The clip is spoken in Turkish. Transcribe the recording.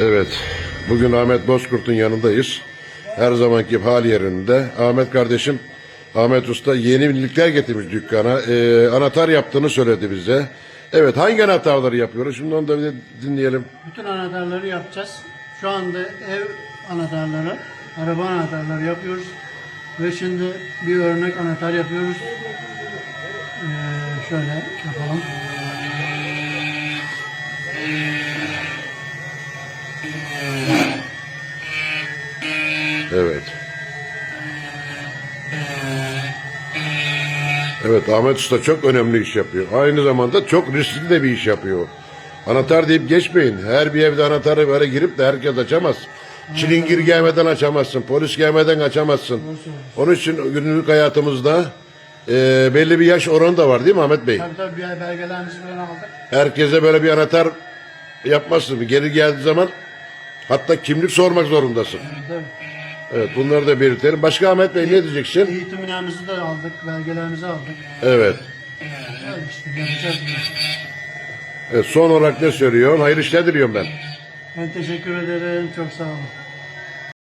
Evet. Bugün Ahmet Bozkurt'un yanındayız. Her zamanki hal yerinde. Ahmet kardeşim, Ahmet Usta yenilikler getirmiş dükkana. Ee, anahtar yaptığını söyledi bize. Evet, hangi anahtarları yapıyoruz? Şimdi onu da bir dinleyelim. Bütün anahtarları yapacağız. Şu anda ev anahtarları, araba anahtarları yapıyoruz. Ve şimdi bir örnek anahtar yapıyoruz. Ee, şöyle yapalım. Evet. Evet, Ahmet Usta çok önemli iş yapıyor. Aynı zamanda çok riskli de bir iş yapıyor. Anahtar deyip geçmeyin. Her bir evde anahtarı böyle girip de herkes açamaz. Çilingir gelmeden açamazsın, polis gelmeden açamazsın. Onun için günlük hayatımızda e, belli bir yaş oranı da var değil mi Ahmet Bey? Tabii tabii bir belgelerimizi falan aldık. Herkese böyle bir anahtar yapmazsın. Geri geldiği zaman hatta kimlik sormak zorundasın. Tabii. Evet bunları da belirtelim. Başka Ahmet Bey ne diyeceksin? Eğitimlerimizi de aldık, belgelerimizi aldık. Evet. Öyle işte yapacağız bunu. evet. Son olarak ne söylüyorsun? Hayırlı işler diliyorum ben. Ben teşekkür ederim. Çok sağ olun.